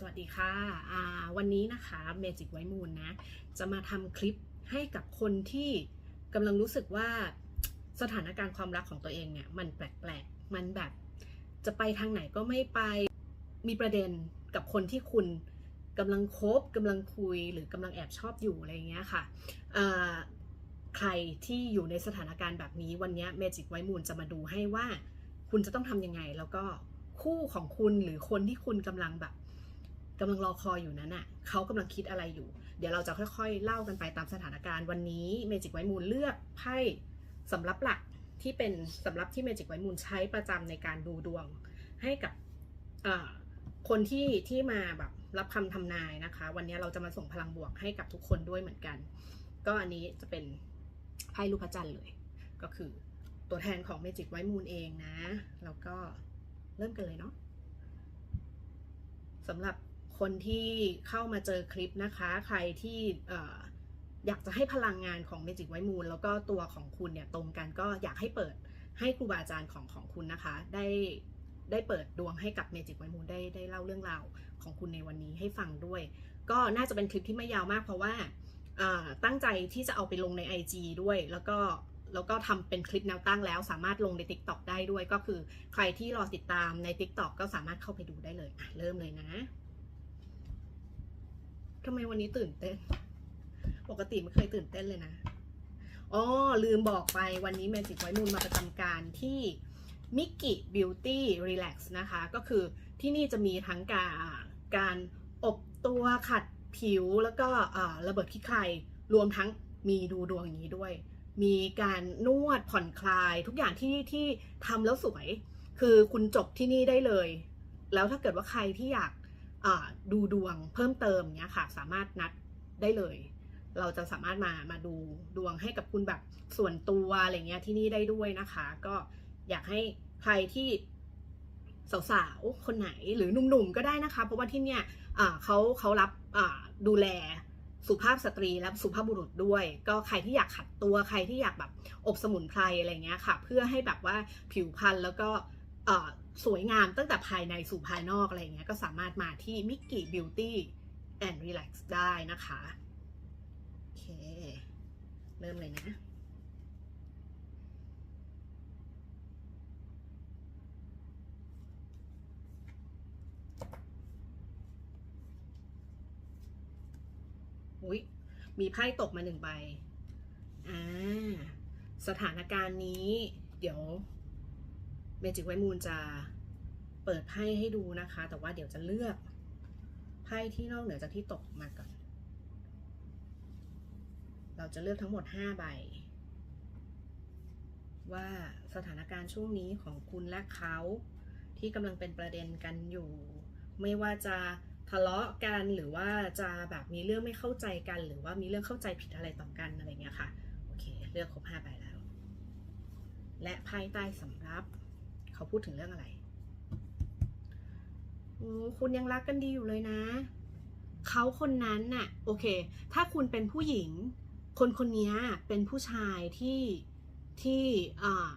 สวัสดีค่ะวันนี้นะคะ Magic White Moon นะ จะมาทำคลิปให้กับคนที่กำลังรู้สึกว่าสถานการณ์ความรักของตัวเองเนี่ย มันแปลกๆ มันแบบจะไปทางไหนก็ไม่ไป มีประเด็นกับคนที่คุณกำลังคบกำลังคุยหรือกำลังแอบชอบอยู่อะไรเงี้ยค่ะ ใครที่อยู่ในสถานการณ์แบบนี้วันนี้ Magic White Moon จะมาดูให้ว่าคุณจะต้องทำยังไงแล้วก็คู่ของคุณหรือคนที่คุณกำลังแบบ กำลังรอคอยอยู่นั้นน่ะเขากำลังคิดอะไรอยู่ เดี๋ยวเราจะค่อยๆ เล่ากันไปตามสถานการณ์วันนี้เมจิกไวมูลเลือกไพ่สำรับหลักที่เป็นสำรับที่เมจิกไวมูลใช้ประจำในการดูดวง ให้กับคนที่ที่มาแบบรับคำทำนายนะคะ วันนี้เราจะมาส่งพลังบวกให้กับทุกคนด้วยเหมือนกัน ก็อันนี้จะเป็นไพ่ลูกพระจันทร์เลย ก็คือตัวแทนของเมจิกไวมูลเองนะ แล้วก็เริ่มกันเลยเนาะสำหรับ คนที่เข้ามาเจอคลิปนะคะ ใครที่อยากจะให้พลังงานของเมจิกไวมูลแล้วก็ตัวของคุณเนี่ยตรงกันก็อยากให้เปิดให้ครูบาอาจารย์ของของคุณนะคะ ได้ได้เปิดดวงให้กับเมจิกไวมูลได้ได้เล่าเรื่องราวของคุณในวันนี้ให้ฟังด้วย ก็น่าจะเป็นคลิปที่ไม่ยาวมากเพราะว่าตั้งใจที่จะเอาไปลงใน IG ด้วย แล้วก็แล้วก็ทำเป็นคลิปแนวตั้งแล้ว สามารถลงใน TikTok ได้ด้วยก็คือใครที่รอติดตามใน TikTok ก็สามารถเข้าไปดูได้เลยเริ่มเลยนะ ทำไมวันนี้ตื่นเต้น ปกติไม่เคยตื่นเต้นเลยนะอ๋อลืมบอกไปวันนี้ Magic ไว้มูลมาประจำการที่ Mickey Beauty Relax นะคะ ก็คือที่นี่จะมีทั้งการการอบตัวขัดผิวแล้วก็ระเบิดขี้ใครรวมทั้งมีดูดวงอย่างนี้ด้วย มีการนวดผ่อนคลายทุกอย่างที่ที่ทำแล้วสวย คือคุณจบที่นี่ได้เลย แล้วถ้าเกิดว่าใครที่อยาก ดูดวงเพิ่มเติมเนี้ยค่ะ สามารถนัดได้เลย เราจะสามารถมามาดูดวงให้กับคุณแบบส่วนตัวอะไรเงี้ยที่นี่ได้ด้วยนะคะ ก็อยากให้ใครที่สาวๆ คนไหนหรือหนุ่มๆ ก็ได้นะคะ เพราะว่าที่เนี่ยเขาเขารับดูแลสุภาพสตรีและสุภาพบุรุษด้วย ก็ใครที่อยากขัดตัวใครที่อยากแบบอบสมุนไพรอะไรเงี้ยค่ะ เพื่อให้แบบว่าผิวพรรณแล้วก็ สวยงามตั้งแต่ภายในสู่ภายนอกอะไรเงี้ยก็สามารถมาที่ Mickey Beauty and Relax ได้นะคะ โอเค เริ่มเลยนะ อุ้ยมีไพ่ตกมาหนึ่งใบ อ่า สถานการณ์นี้ เดี๋ยว เมจิกไวมูลจะเปิดไพ่ให้ดูนะคะ แต่ว่าเดี๋ยวจะเลือกไพ่ที่นอกเหนือจากที่ตกมาก่อน เราจะเลือกทั้งหมด 5 ใบ ว่าสถานการณ์ช่วงนี้ของคุณและเขาที่กำลังเป็นประเด็นกันอยู่ ไม่ว่าจะทะเลาะกันหรือว่าจะแบบมีเรื่องไม่เข้าใจกัน หรือว่ามีเรื่องเข้าใจผิดอะไรต่อกันอะไรเงี้ยค่ะ โอเค เลือกครบ5ใบแล้ว และไพ่ใต้สำรับ เขาพูดถึงเรื่องอะไรโอ้คุณยังรักกันดีอยู่เลยนะ เขาคนนั้นน่ะ โอเค ถ้าคุณเป็นผู้หญิง คนคนนี้เป็นผู้ชายที่ที่อ่า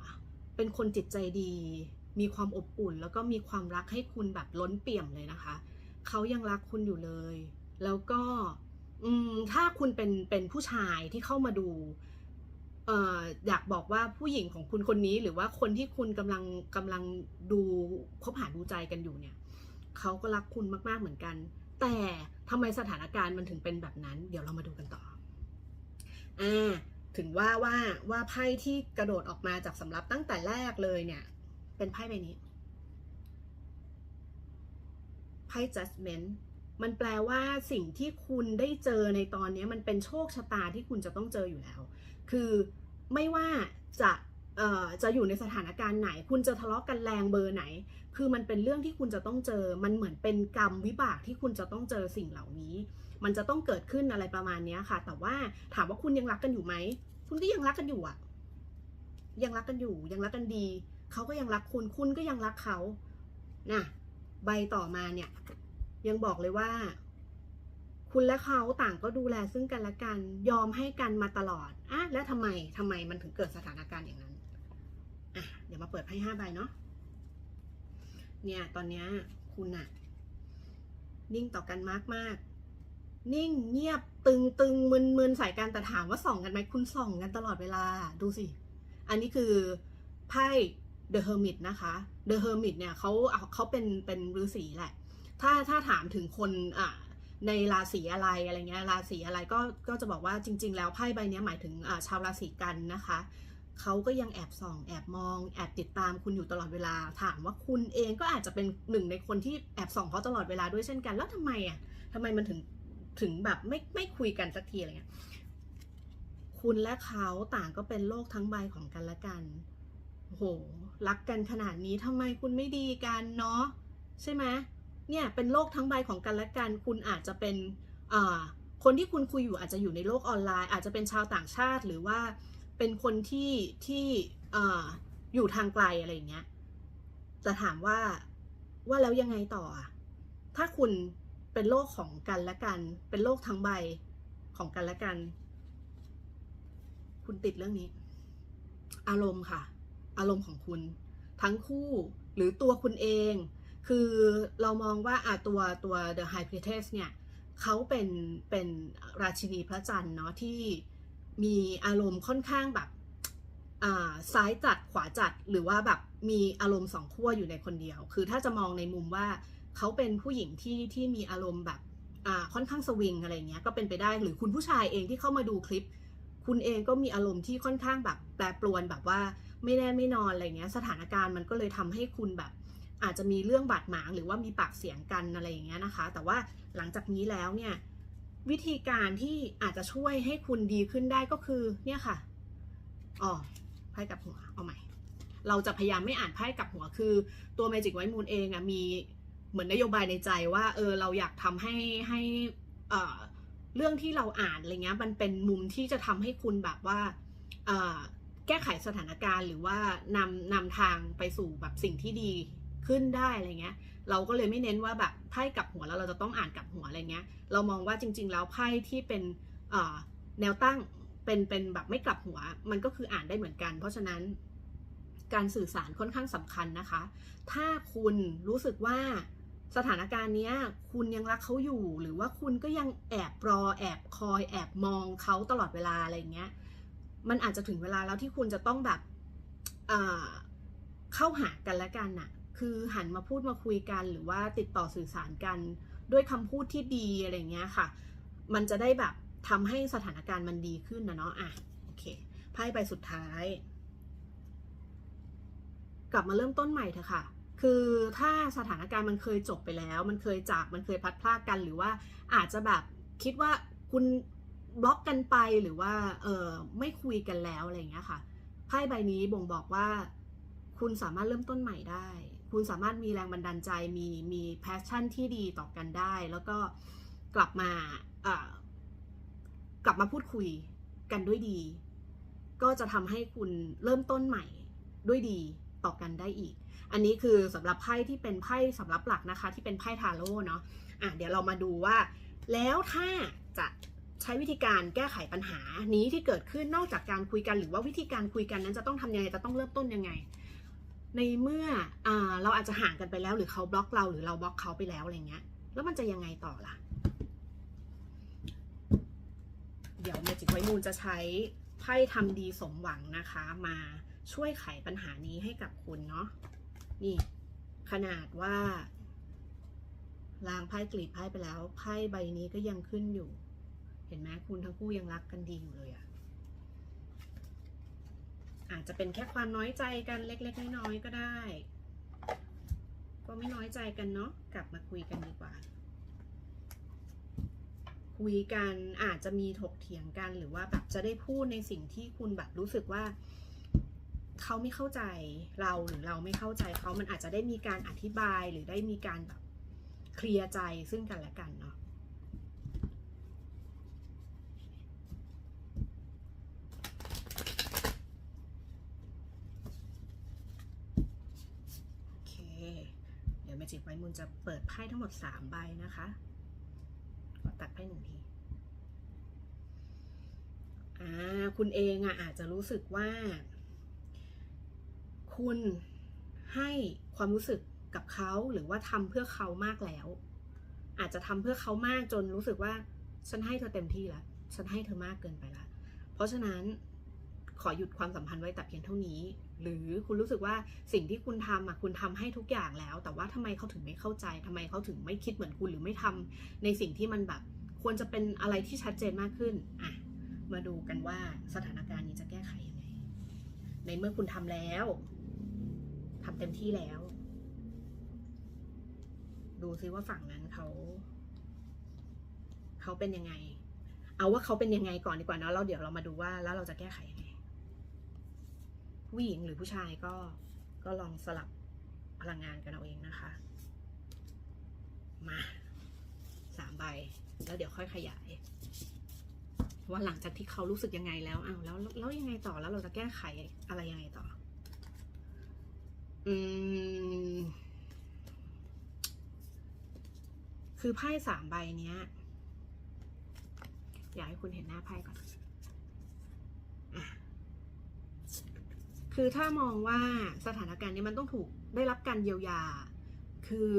เป็นคนจิตใจดี มีความอบอุ่น แล้วก็มีความรักให้คุณแบบล้นเปี่ยมเลยนะคะ เขายังรักคุณอยู่เลย แล้วก็อืมถ้าคุณเป็นเป็นผู้ชายที่เข้ามาดู อยากบอกว่าผู้หญิงของคุณคนนี้ หรือว่าคนที่คุณกำลังกำลังดูคบหาดูใจกันอยู่เนี่ยเขาก็รักคุณมาก ๆ เหมือนกัน แต่ทำไมสถานการณ์มันถึงเป็นแบบนั้น เดี๋ยวเรามาดูกันต่ออ่าถึงว่าว่าว่าไพ่ที่กระโดดออกมาจากสำรับตั้งแต่แรกเลยเนี่ย เป็นไพ่ใบนี้ไพ่ judgment มันแปลว่าสิ่งที่คุณได้เจอในตอนนี้มันเป็นโชคชะตาที่คุณจะต้องเจออยู่แล้ว คือ ไม่ว่าจะจะอยู่ในสถานการณ์ไหน คุณจะทะเลาะกันแรงเบอร์ไหน คือมันเป็นเรื่องที่คุณจะต้องเจอ มันเหมือนเป็นกรรมวิบากที่คุณจะต้องเจอสิ่งเหล่านี้ มันจะต้องเกิดขึ้นอะไรประมาณนี้ค่ะ แต่ว่าถามว่าคุณยังรักกันอยู่ไหม คุณก็ยังรักกันอยู่อะยังรักกันอยู่ ยังรักกันดี เขาก็ยังรักคุณ คุณก็ยังรักเขานะใบต่อมาเนี่ย ยังบอกเลยว่า คุณและเขาต่างก็ดูแลซึ่งกันและกัน ยอมให้กันมาตลอดอะแล้วทำไมทำไมมันถึงเกิดสถานการณ์อย่างนั้นอะเดี๋ยวมาเปิดไพ่ห้าใบเนาะเนี่ยตอนเนี้ยคุณอะนิ่งต่อกันมากมากนิ่งเงียบตึงตึงมึนมึนใส่กันแต่ถามว่าส่องกันไหมคุณส่องกันตลอดเวลาดูสิ อันนี้คือไพ่ The Hermit นะคะ The Hermit เนี่ยเขาเขาเป็นเป็นฤาษีแหละ ถ้าถ้าถามถึงคนอะ ในราศีอะไรอะไรเงี้ยราศีอะไรก็ก็จะบอกว่าจริง ๆ แล้วไพ่ใบนี้หมายถึงชาวราศีกันนะคะเขาก็ยังแอบส่องแอบมอง แอบติดตามคุณอยู่ตลอดเวลา ถามว่าคุณเองก็อาจจะเป็นหนึ่งในคนที่แอบส่องเขาตลอดเวลาด้วยเช่นกัน แล้วทำไมอะทำไมมันถึงถึงแบบไม่ไม่คุยกันสักทีอะไรเงี้ยคุณและเขาต่างก็เป็นโลกทั้งใบของกันและกันโอ้โหรักกันขนาดนี้ทำไมคุณไม่ดีกันเนาะใช่ไหม เนี่ยเป็นโลกทั้งใบของกันและกัน คุณอาจจะเป็นคนที่คุณคุยอยู่อาจจะอยู่ในโลกออนไลน์ อาจจะเป็นชาวต่างชาติหรือว่าเป็นคนที่ที่ออยู่ทางไกลอะไรอย่างเงี้ยแต่ถามว่าว่าแล้วยังไงต่อ ถ้าคุณเป็นโลกของกันและกัน เป็นโลกทั้งใบของกันและกัน คุณติดเรื่องนี้ อารมณ์ค่ะ อารมณ์ของคุณ ทั้งคู่หรือตัวคุณเอง คือเรามองว่าอะตัวตัว The High Priestess เนี่ยเขาเป็นเป็นราชินีพระจันทร์เนาะที่มีอารมณ์ค่อนข้างแบบอ่าซ้ายจัดขวาจัดหรือว่าแบบมีอารมณ์สองขั้วอยู่ในคนเดียว คือถ้าจะมองในมุมว่าเขาเป็นผู้หญิงที่ที่มีอารมณ์แบบอ่าค่อนข้างสวิงอะไรเงี้ยก็เป็นไปได้หรือคุณผู้ชายเองที่เข้ามาดูคลิป คุณเองก็มีอารมณ์ที่ค่อนข้างแบบแปรปรวนแบบว่าไม่แน่ไม่นอนอะไรเงี้ยสถานการณ์มันก็เลยทำให้คุณแบบ อาจจะมีเรื่องบาดหมางหรือว่ามีปากเสียงกันอะไรอย่างเงี้ยนะคะ แต่ว่าหลังจากนี้แล้วเนี่ยวิธีการที่อาจจะช่วยให้คุณดีขึ้นได้ก็คือเนี่ยค่ะอ๋อไพ่กับหัวเอาใหม่ เราจะพยายามไม่อ่านไพ่กับหัวคือ ตัว Magic White Moon เองอะมีเหมือนนโยบายในใจว่าเออเราอยากทำให้ให้เอ่อเรื่องที่เราอ่านอะไรเงี้ยมันเป็นมุมที่จะทำให้คุณแบบว่าเอ่อแก้ไขสถานการณ์หรือว่านำนำทางไปสู่แบบสิ่งที่ดี ขึ้นได้อะไรเงี้ย เราก็เลยไม่เน้นว่าแบบไพ่กลับหัวแล้วเราจะต้องอ่านกลับหัวอะไรเงี้ย เรามองว่าจริง ๆ แล้วไพ่ที่เป็นแนวตั้งเป็นเป็นแบบไม่กลับหัว มันก็คืออ่านได้เหมือนกัน เพราะฉะนั้นการสื่อสารค่อนข้างสำคัญนะคะ ถ้าคุณรู้สึกว่าสถานการณ์เนี้ยคุณยังรักเขาอยู่ หรือว่าคุณก็ยังแอบรอแอบคอยแอบมองเขาตลอดเวลาอะไรเงี้ย มันอาจจะถึงเวลาแล้วที่คุณจะต้องแบบเข้าหากันและกันน่ะ คือหันมาพูดมาคุยกัน หรือว่าติดต่อสื่อสารกัน ด้วยคำพูดที่ดีอะไรเงี้ยค่ะ มันจะได้แบบทำให้สถานการณ์มันดีขึ้นนะเนาะอะโอเคไพ่ใบสุดท้าย กลับมาเริ่มต้นใหม่เถอะค่ะคือถ้าสถานการณ์มันเคยจบไปแล้ว มันเคยจากมันเคยพัดพลากกันหรือว่าอาจจะแบบคิดว่าคุณบล็อกกันไปหรือว่าเออไม่คุยกันแล้วอะไรเงี้ยค่ะไพ่ใบนี้บ่งบอกว่า คุณสามารถเริ่มต้นใหม่ได้ คุณสามารถมีแรงบันดาลใจมีมีแพชชั่นที่ดีต่อกันได้ แล้วก็กลับมาอ่ากลับมาพูดคุยกันด้วยดี ก็จะทำให้คุณเริ่มต้นใหม่ด้วยดีต่อกันได้อีก อันนี้คือสำหรับไพ่ที่เป็นไพ่สำหรับหลักนะคะ ที่เป็นไพ่ทาโร่เนาะอะเดี๋ยวเรามาดูว่า แล้วถ้าจะใช้วิธีการแก้ไขปัญหานี้ที่เกิดขึ้นนอกจากการคุยกันหรือว่าวิธีการคุยกันนั้นจะต้องทำยังไงจะต้องเริ่มต้นยังไง ในเมื่ออเราอาจจะห่างกันไปแล้วหรือเขาบล็อกเราหรือเราบล็อกเขาไปแล้วอะไรเงี้ย แล้วมันจะยังไงต่อล่ะ เดี๋ยวเมจิกไวมูลจะใช้ไพ่ทำดีสมหวังนะคะ มาช่วยไขปัญหานี้ให้กับคุณเนาะนี่ ขนาดว่าล้างไพ่กรีดไพ่ไปแล้วไพ่ใบนี้ก็ยังขึ้นอยู่ เห็นไหมคุณทั้งคู่ยังรักกันดีอยู่เลยอะ อาจจะเป็นแค่ความน้อยใจกันเล็ก ๆ น้อยๆก็ได้ ก็ไม่น้อยใจกันเนาะกลับมาคุยกันดีกว่า คุยกันอาจจะมีถกเถียงกันหรือว่าแบบจะได้พูดในสิ่งที่คุณแบบรู้สึกว่าเขาไม่เข้าใจเราหรือเราไม่เข้าใจเขามันอาจจะได้มีการอธิบายหรือได้มีการแบบเคลียร์ใจซึ่งกันและกันเนาะ โอเค เดี๋ยวแมจิกไวมูลจะเปิดไพ่ทั้งหมด 3 ใบนะคะขอตัดไพ่หนึ่งทีอ่าคุณเองอะอาจจะรู้สึกว่า คุณให้ความรู้สึกกับเขาหรือว่าทำเพื่อเขามากแล้ว อาจจะทำเพื่อเขามากจนรู้สึกว่าฉันให้เธอเต็มที่แล้วฉันให้เธอมากเกินไปละเพราะฉะนั้นขอหยุดความสัมพันธ์ไว้แต่เพียงเท่านี้ หรือคุณรู้สึกว่าสิ่งที่คุณทำอะคุณทำให้ทุกอย่างแล้ว แต่ว่าทำไมเขาถึงไม่เข้าใจทำไมเขาถึงไม่คิดเหมือนคุณหรือไม่ทำในสิ่งที่มันแบบ ควรจะเป็นอะไรที่ชัดเจนมากขึ้นอะมาดูกันว่าสถานการณ์นี้จะแก้ไขยังไง ในเมื่อคุณทำแล้วทำเต็มที่แล้ว ดูซิว่าฝั่งนั้นเขาเขาเป็นยังไง เอาว่าเขาเป็นยังไงก่อนดีกว่าเนะแล้วเดี๋ยวเรามาดูว่าแล้วเราจะแก้ไขยังไง ผู้หญิงหรือผู้ชายก็ก็ลองสลับพลังงานกันเอาเองนะคะ มาสามใบ แล้วเดี๋ยวค่อยขยาย ว่าหลังจากที่เขารู้สึกยังไงแล้วอ้าวแล้วแล้วยังไงต่อแล้วเราจะแก้ไขอะไรยังไงต่อ อืม คือไพ่สามใบเนี้ย อยากให้คุณเห็นหน้าไพ่ก่อนอะ คือถ้ามองว่าสถานการณ์นี้มันต้องถูกได้รับการเยียวยา คือ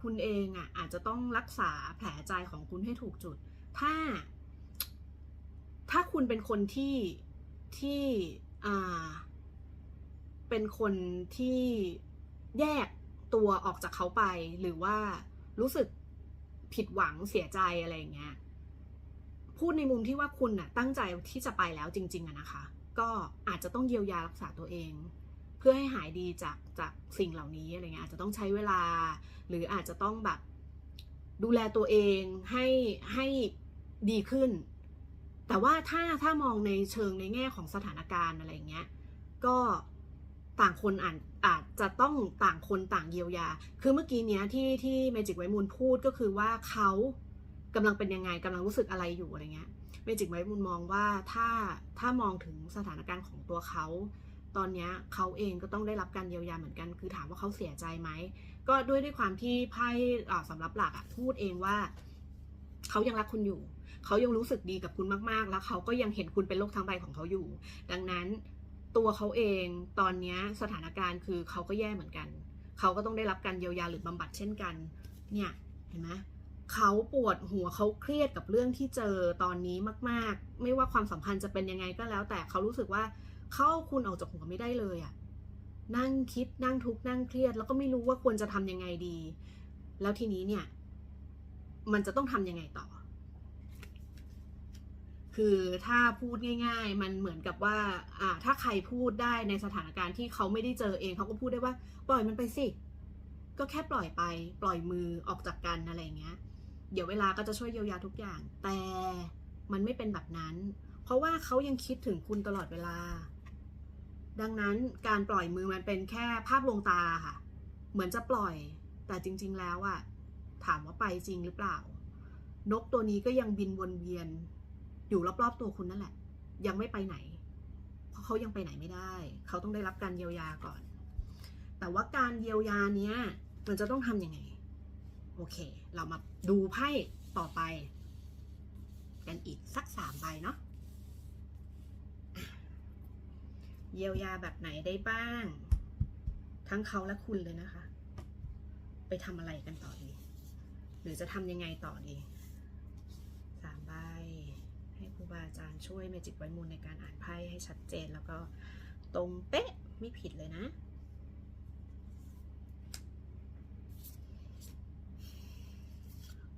คุณเองอะอาจจะต้องรักษาแผลใจของคุณให้ถูกจุด ถ้า ถ้าคุณเป็นคนที่ที่อ่าเป็นคนที่แยกตัวออกจากเขาไป หรือว่ารู้สึกผิดหวังเสียใจอะไรอย่างเงี้ยพูดในมุมที่ว่าคุณน่ะตั้งใจที่จะไปแล้วจริง ๆอะนะคะ ก็อาจจะต้องเยียวยารักษาตัวเอง เพื่อให้หายดีจากจากสิ่งเหล่านี้อะไรเงี้ยอาจจะต้องใช้เวลา หรืออาจจะต้องแบบดูแลตัวเองให้ให้ดีขึ้น แต่ว่าถ้าถ้ามองในเชิงในแง่ของสถานการณ์อะไรเงี้ยก็ต่างคนอาจอาจจะต้องต่างคนต่างเยียวยา คือเมื่อกี้เนี้ยที่ที่เมจิกไวมูลพูดก็คือว่าเขากำลังเป็นยังไงกำลังรู้สึกอะไรอยู่อะไรเงี้ย เมจิกไวมูลมองว่าถ้าถ้ามองถึงสถานการณ์ของตัวเขา ตอนนี้เขาเองก็ต้องได้รับการเยียวยาเหมือนกัน คือถามว่าเขาเสียใจไหม ก็ด้วยด้วยความที่ไพ่สำหรับหลักอะพูดเองว่า เขายังรักคุณอยู่ เขายังรู้สึกดีกับคุณมากๆ แล้วเขาก็ยังเห็นคุณเป็นโลกทั้งใบของเขาอยู่ ดังนั้นตัวเขาเองตอนนี้สถานการณ์คือเขาก็แย่เหมือนกัน เขาก็ต้องได้รับการเยียวยาหรือบำบัดเช่นกัน เนี่ยเห็นไหม เขาปวดหัวเขาเครียดกับเรื่องที่เจอตอนนี้มาก ๆ ไม่ว่าความสัมพันธ์จะเป็นยังไงก็แล้ว แต่เขารู้สึกว่าเขาคุณออกจากหัวไม่ได้เลยอะนั่งคิดนั่งทุกข์นั่งเครียด แล้วก็ไม่รู้ว่าควรจะทำยังไงดี แล้วทีนี้เนี่ย มันจะต้องทำยังไงต่อ คือถ้าพูดง่าย ๆ มันเหมือนกับว่า อ่า ถ้าใครพูดได้ในสถานการณ์ที่เขาไม่ได้เจอเองเขาก็พูดได้ว่า ปล่อยมันไปสิก็แค่ปล่อยไป ปล่อยมือออกจากกันอะไรเงี้ย เดี๋ยวเวลาก็จะช่วยเยียวยาทุกอย่าง แต่มันไม่เป็นแบบนั้น เพราะว่าเขายังคิดถึงคุณตลอดเวลา ดังนั้นการปล่อยมือมันเป็นแค่ภาพลวงตาค่ะ เหมือนจะปล่อย แต่จริง ๆ แล้วอะถามว่าไปจริงหรือเปล่า นกตัวนี้ก็ยังบินวนเวียน อยู่รอบๆตัวคุณนั่นแหละ ยังไม่ไปไหน เพราะเขายังไปไหนไม่ได้ เขาต้องได้รับการเยียวยาก่อน แต่ว่าการเยียวยาเนี้ยมันจะต้องทำยังไง อเค เรามาดูไพ่ต่อไป กันอีกสักสามใบเนาะอะเยียวยาแบบไหนได้บ้าง ทั้งเขาและคุณเลยนะคะ ไปทำอะไรกันต่อดี หรือจะทำยังไงต่อดีสามใบให้ครูบาอาจารย์ช่วยเมจิกไว้มูลในการอ่านไพ่ให้ชัดเจนแล้วก็ตรงเป๊ะไม่ผิดเลยนะ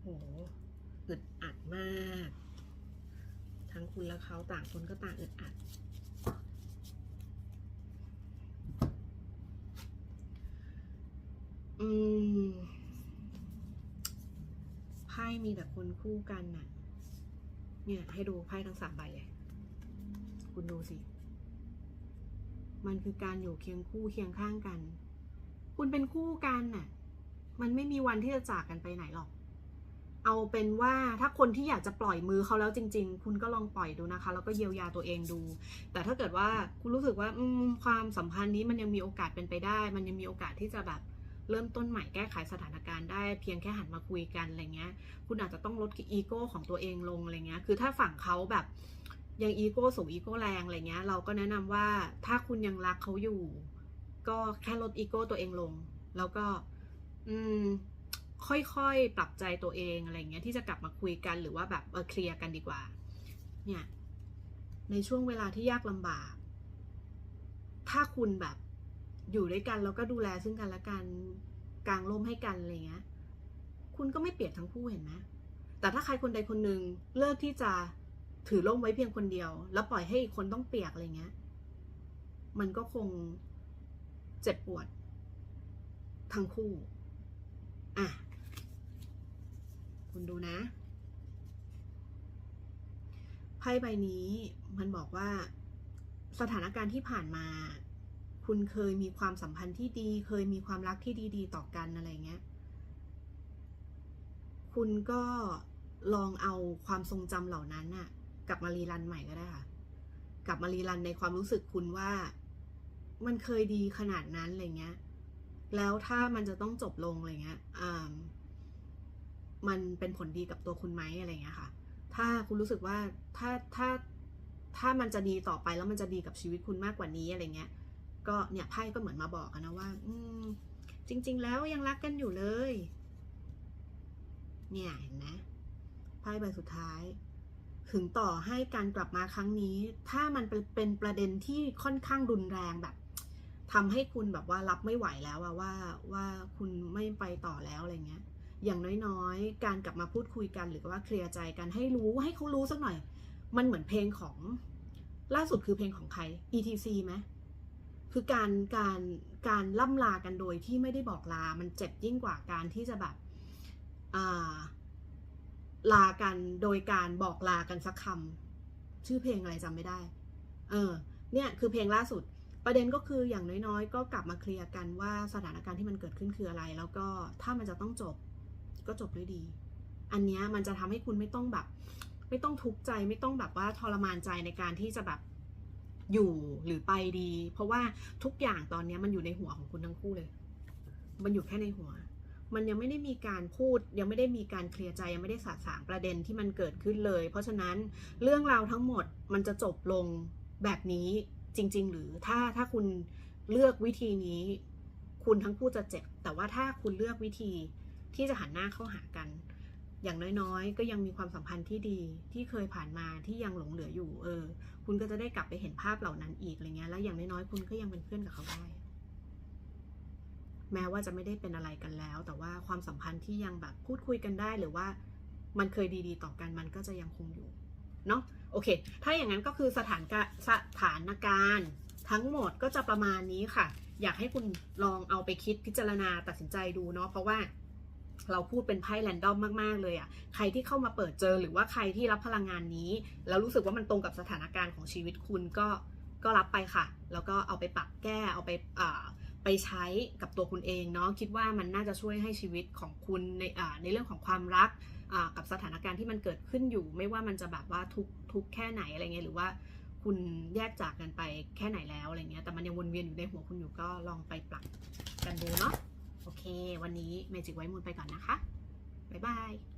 โหอึดอัดมาก ทั้งคุณและ เขาต่างคนก็ต่างอึดอัด อืมไพ่มีแต่คนคู่กันน่ะ เนี่ย ให้ดูไพ่ทั้งสามใบเลย คุณดูสิ มันคือการอยู่เคียงคู่เคียงข้างกัน คุณเป็นคู่กันน่ะ มันไม่มีวันที่จะจากกันไปไหนหรอก เอาเป็นว่าถ้าคนที่อยากจะปล่อยมือเขาแล้วจริง ๆ คุณก็ลองปล่อยดูนะคะ แล้วก็เยียวยาตัวเองดู แต่ถ้าเกิดว่าคุณรู้สึกว่าความสัมพันธ์นี้มันยังมีโอกาสเป็นไปได้ มันยังมีโอกาสที่จะแบบเริ่มต้นใหม่แก้ไขสถานการณ์ได้เพียงแค่หันมาคุยกันอะไรเงี้ย คุณอาจจะต้องลดอีโก้ของตัวเองลงอะไรเงี้ย คือถ้าฝั่งเขาแบบยังอีโก้สูงอีโก้แรงอะไรเงี้ย เราก็แนะนำว่าถ้าคุณยังรักเขาอยู่ ก็แค่ลดอีโก้ตัวเองลง แล้วก็ อืม ค่อยๆ ปรับใจตัวเองอะไรเงี้ยที่จะกลับมาคุยกันหรือว่าแบบเออเคลียร์กันดีกว่า เนี่ย ในช่วงเวลาที่ยากลำบาก ถ้าคุณแบบอยู่ด้วยกันแล้วก็ดูแลซึ่งกันและกันกางร่มให้กันอะไรเงี้ย คุณก็ไม่เปียกทั้งคู่เห็นไหมแต่ถ้าใครคนใดคนหนึ่งเลิกที่จะถือร่มไว้เพียงคนเดียว แล้วปล่อยให้อีกคนต้องเปียกอะไรเงี้ย มันก็คงเจ็บปวด ทั้งคู่ อะ คุณดูนะ ไพ่ใบนี้มันบอกว่าสถานการณ์ที่ผ่านมา คุณเคยมีความสัมพันธ์ที่ดี เคยมีความรักที่ดีๆ ต่อกันอะไรเงี้ย คุณก็ลองเอาความทรงจำเหล่านั้นน่ะ กลับมารีรันใหม่ก็ได้ค่ะ กลับมารีรันในความรู้สึกคุณว่ามันเคยดีขนาดนั้นอะไรเงี้ย แล้วถ้ามันจะต้องจบลงอะไรเงี้ยอ่า มันเป็นผลดีกับตัวคุณไหมอะไรเงี้ยค่ะ ถ้าคุณรู้สึกว่าถ้าถ้าถ้ามันจะดีต่อไปแล้วมันจะดีกับชีวิตคุณมากกว่านี้อะไรเงี้ย ก็เนี่ยไพ่ก็เหมือนมาบอกนะว่า อืม จริง ๆ แล้วยังรักกันอยู่เลย เนี่ยเห็นไหมไพ่ใบสุดท้าย ถึงต่อให้การกลับมาครั้งนี้ ถ้ามันเป็นประเด็นที่ค่อนข้างรุนแรงแบบทำให้คุณแบบว่ารับไม่ไหวแล้วอะว่าว่าคุณไม่ไปต่อแล้วอะไรเงี้ย อย่างน้อยๆ การกลับมาพูดคุยกันหรือว่าเคลียร์ใจกันให้รู้ให้เขารู้สักหน่อย มันเหมือนเพลงของล่าสุดคือเพลงของใคร ETC ไหมคือการการการล่ำลากันโดยที่ไม่ได้บอกลา มันเจ็บยิ่งกว่าการที่จะแบบอ่าลากันโดยการบอกลากันสักคำชื่อเพลงอะไรจำไม่ได้ เออ เนี่ยคือเพลงล่าสุด ประเด็นก็คืออย่างน้อยๆ ก็กลับมาเคลียร์กันว่าสถานการณ์ที่มันเกิดขึ้นคืออะไร แล้วก็ถ้ามันจะต้องจบ ก็จบด้วยดี อันนี้มันจะทำให้คุณไม่ต้องแบบ ไม่ต้องทุกข์ใจไม่ต้องแบบว่าทรมานใจในการที่จะแบบอยู่หรือไปดี เพราะว่าทุกอย่างตอนนี้มันอยู่ในหัวของคุณทั้งคู่เลย มันอยู่แค่ในหัว มันยังไม่ได้มีการพูด ยังไม่ได้มีการเคลียร์ใจยังไม่ได้สาสางประเด็นที่มันเกิดขึ้นเลย เพราะฉะนั้นเรื่องราวทั้งหมดมันจะจบลงแบบนี้จริง ๆ หรือถ้าถ้าคุณเลือกวิธีนี้ คุณทั้งคู่จะเจ็บ แต่ว่าถ้าคุณเลือกวิธี ที่จะหันหน้าเข้าหากัน อย่างน้อยๆ ก็ยังมีความสัมพันธ์ที่ดีที่เคยผ่านมาที่ยังหลงเหลืออยู่ เออ คุณก็จะได้กลับไปเห็นภาพเหล่านั้นอีกอะไรเงี้ย แล้วอย่างน้อยๆ คุณก็ยังเป็นเพื่อนกับเขาได้ แม้ว่าจะไม่ได้เป็นอะไรกันแล้ว แต่ว่าความสัมพันธ์ที่ยังแบบพูดคุยกันได้หรือว่ามันเคยดีๆ ต่อกันมันก็จะยังคงอยู่ เนาะโอเค ถ้าอย่างนั้นก็คือสถานการสถานการณ์ทั้งหมดก็จะประมาณนี้ค่ะ อยากให้คุณลองเอาไปคิดพิจารณาตัดสินใจดูเนาะเพราะว่า เราพูดเป็นไพ่แรนดอมมากๆเลยอะ่ะ ใครที่เข้ามาเปิดเจอหรือว่าใครที่รับพลังงานนี้ แล้วรู้สึกว่ามันตรงกับสถานการณ์ของชีวิตคุณก็ก็รับไปค่ะ แล้วก็เอาไปปรับแก้เอาไปอ่าไปใช้กับตัวคุณเองเนาะคิดว่ามันน่าจะช่วยให้ชีวิตของคุณในอ่าในเรื่องของความรักอ่ากับสถานการณ์ที่มันเกิดขึ้นอยู่ ไม่ว่ามันจะแบบว่าทุกทุกแค่ไหนอะไรเงี้ยหรือว่าคุณแยกจากกันไปแค่ไหนแล้วอะไรเงี้ยแต่มันยังวนเวียนอยู่ในหัวคุณอยู่ก็ลองไปปรับกันดูเนาะ เค วันนี้เมจิกไว้มูลไปก่อนนะคะ บ๊ายบาย